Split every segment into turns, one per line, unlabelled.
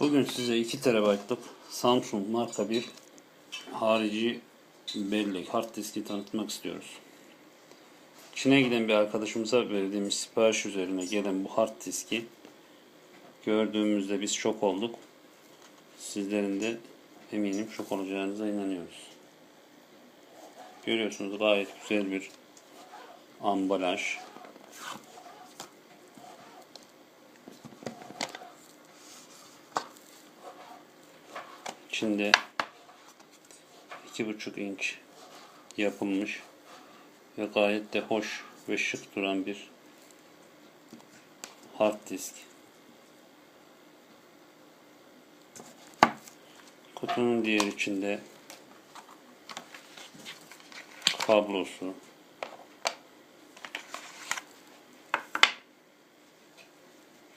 Bugün size 2 TB'lık Samsung marka bir harici bellek hard diski tanıtmak istiyoruz. Çin'e giden bir arkadaşımıza verdiğimiz sipariş üzerine gelen bu hard diski gördüğümüzde biz şok olduk. Sizlerin de eminim şok olacağınıza inanıyoruz. Görüyorsunuz gayet güzel bir ambalaj. İki buçuk inç yapılmış ve gayet de hoş ve şık duran bir hard disk. Kutunun diğer içinde kablosu,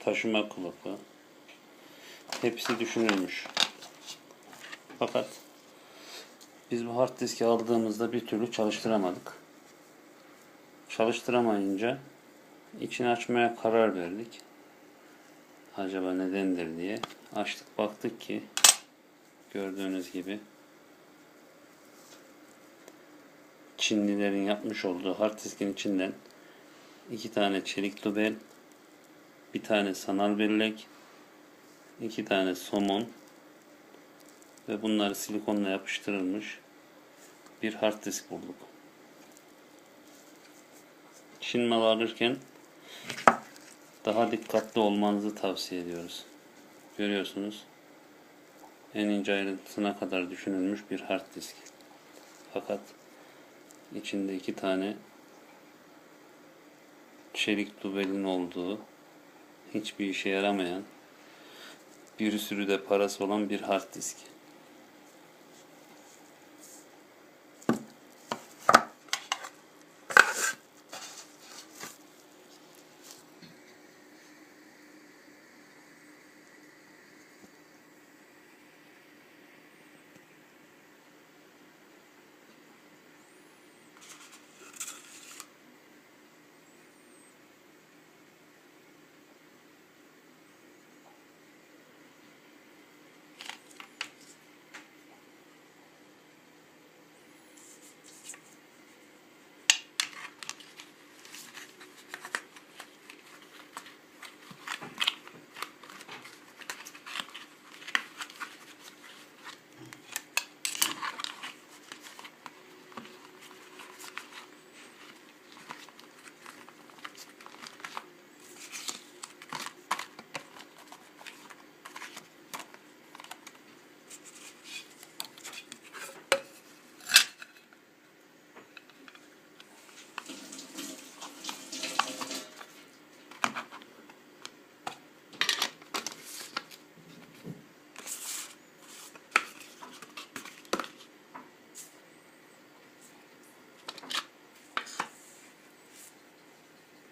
taşıma kılıfı hepsi düşünülmüş. Fakat biz bu hard diski aldığımızda bir türlü çalıştıramadık. Çalıştıramayınca içini açmaya karar verdik. Acaba nedendir diye. Açtık baktık ki gördüğünüz gibi Çinlilerin yapmış olduğu hard diskin içinden iki tane çelik dubel, bir tane sanal bellek, iki tane somon ve bunları silikonla yapıştırılmış bir hard disk bulduk. Çin malı alırken daha dikkatli olmanızı tavsiye ediyoruz. Görüyorsunuz en ince ayrıntısına kadar düşünülmüş bir hard disk. Fakat içinde iki tane çelik dubelin olduğu hiçbir işe yaramayan bir sürü de parası olan bir hard disk.